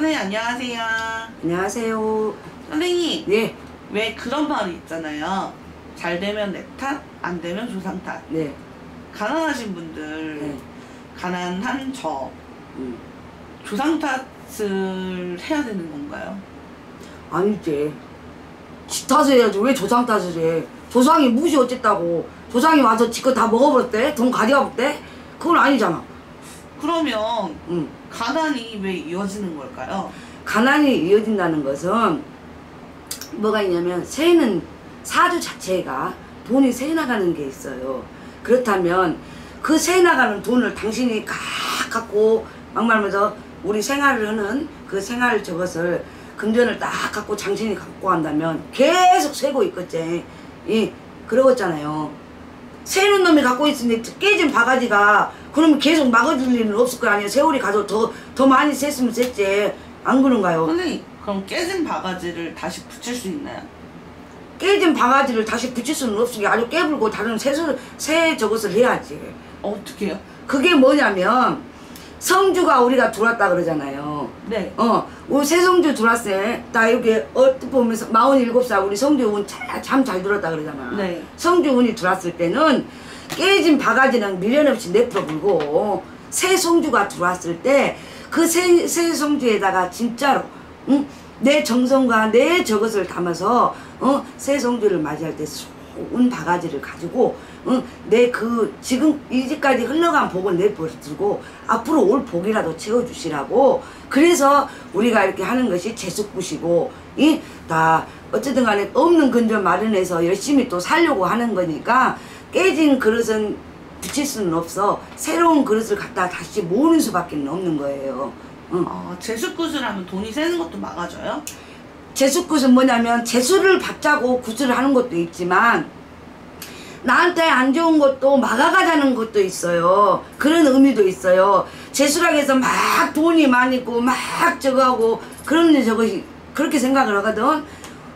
선생님 안녕하세요. 안녕하세요. 선생님 네, 왜 그런 말이 있잖아요. 잘 되면 내 탓, 안 되면 조상 탓. 네, 가난하신 분들, 네. 가난한 저 음. 조상 탓을 해야 되는 건가요? 아니지. 지 탓을 해야지. 왜 조상 탓을 해? 조상이 무시 어쨌다고. 조상이 와서 지껏 다 먹어버렸대? 돈 가져가버렸대? 그건 아니잖아. 그러면 응. 가난이 왜 이어지는 걸까요? 가난이 이어진다는 것은 뭐가 있냐면 새는 사주 자체가 돈이 새 나가는 게 있어요. 그렇다면 그 새 나가는 돈을 당신이 각 갖고 막말하면서 우리 생활을 하는 그 생활 저것을 금전을 딱 갖고 당신이 갖고 간다면 계속 세고 있겠지. 이 그러겠잖아요. 새는 놈이 갖고 있으니 깨진 바가지가 그러면 계속 막아줄 일은 없을 거 아니에요. 세월이 가서 더, 더 많이 셌으면 셌지. 안 그런가요? 선생님 그럼 깨진 바가지를 다시 붙일 수 있나요? 깨진 바가지를 다시 붙일 수는 없으니 아주 깨불고 다른 새, 소- 새 저것을 해야지. 어떻게 해요? 그게 뭐냐면 성주가 우리가 들어왔다 그러잖아요. 네. 어, 우리 새성주 들어왔을 때, 나 이렇게 얼핏 보면서 47살 우리 성주 운 참 잘 들었다 그러잖아. 네. 성주 운이 들어왔을 때는 깨진 바가지는 미련 없이 내풀어 불고 새 성주가 들어왔을 때 그 새 새 성주에다가 진짜로 응? 내 정성과 내 저것을 담아서 어? 새 성주를 맞이할 때 운 바가지를 가지고 응? 내 그 지금 이제까지 흘러간 복을 내버려두고 앞으로 올 복이라도 채워주시라고 그래서 우리가 이렇게 하는 것이 제숙굿이고 이 다 어쨌든 간에 없는 근절 마련해서 열심히 또 살려고 하는 거니까 깨진 그릇은 붙일 수는 없어 새로운 그릇을 갖다 다시 모으는 수밖에 없는 거예요. 응. 어, 제수굿을 하면 돈이 새는 것도 막아줘요? 재수굿은 뭐냐면 재수를 받자고 굿을 하는 것도 있지만 나한테 안 좋은 것도 막아가자는 것도 있어요. 그런 의미도 있어요. 재수라고 해서 막 돈이 많이 있고 막 저거 하고 그런 저것이 그렇게 생각을 하거든.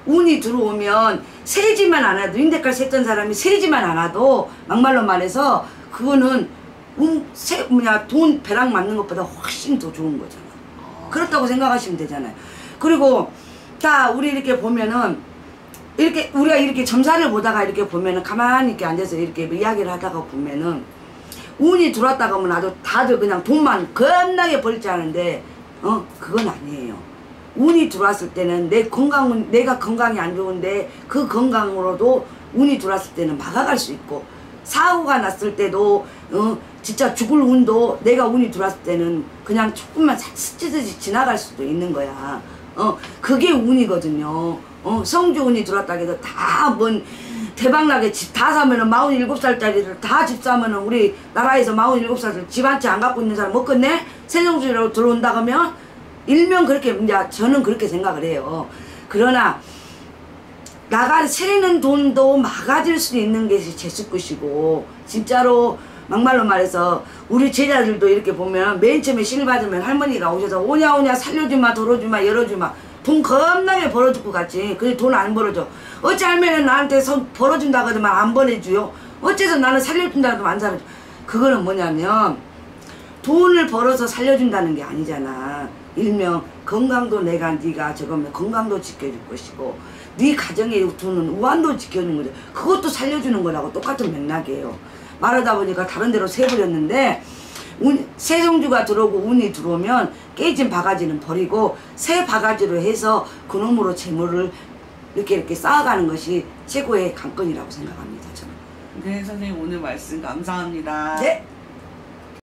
운이 들어오면 세지만 않아도 인대깔 셌던 사람이 세지만 않아도 막말로 말해서 그거는 운, 세, 뭐냐 돈 배랑 맞는 것보다 훨씬 더 좋은 거잖아. 그렇다고 생각하시면 되잖아요. 그리고 다 우리 이렇게 보면은 이렇게 우리가 이렇게 점사를 보다가 이렇게 보면은 가만히 이렇게 앉아서 이렇게 뭐 이야기를 하다가 보면은 운이 들어왔다가 하면 아주 다들 그냥 돈만 겁나게 벌지 않은데 어 그건 아니에요. 운이 들어왔을 때는 내 건강은 내가 건강이 안 좋은데 그 건강으로도 운이 들어왔을 때는 막아갈 수 있고 사고가 났을 때도 어 진짜 죽을 운도 내가 운이 들어왔을 때는 그냥 조금만 스치듯이 지나갈 수도 있는 거야. 어 그게 운이거든요. 어 성주 운이 들어왔다 해도 다뭔 대박나게 집 다 사면은 47살짜리를 다 집 사면은 우리 나라에서 47살 집한 채 안 갖고 있는 사람 없겠네? 세종주라고 들어온다 그러면 일명 그렇게 이제 저는 그렇게 생각을 해요. 그러나 나가 새는 돈도 막아질 수 있는 것이 제수굿이고 진짜로 막말로 말해서 우리 제자들도 이렇게 보면 맨 처음에 실 받으면 할머니가 오셔서 오냐 오냐 살려주마 돌어주마 열어주마 돈 겁나게 벌어줄 것 같지 근데 돈 안 벌어줘 어찌 할머니는 나한테 손 벌어준다 그러면 안 보내줘요 어째서 나는 살려준다 그러면 안 살려줘 그거는 뭐냐면 돈을 벌어서 살려준다는 게 아니잖아. 일명 건강도 내가 네가 저거면 건강도 지켜줄 것이고 네 가정에 두는 우환도 지켜주는 거죠. 그것도 살려주는 거라고 똑같은 맥락이에요. 말하다 보니까 다른 데로 새버렸는데 운, 새 성주가 들어오고 운이 들어오면 깨진 바가지는 버리고 새 바가지로 해서 그놈으로 재물을 이렇게 이렇게 쌓아가는 것이 최고의 관건이라고 생각합니다. 저는. 네 선생님 오늘 말씀 감사합니다. 네.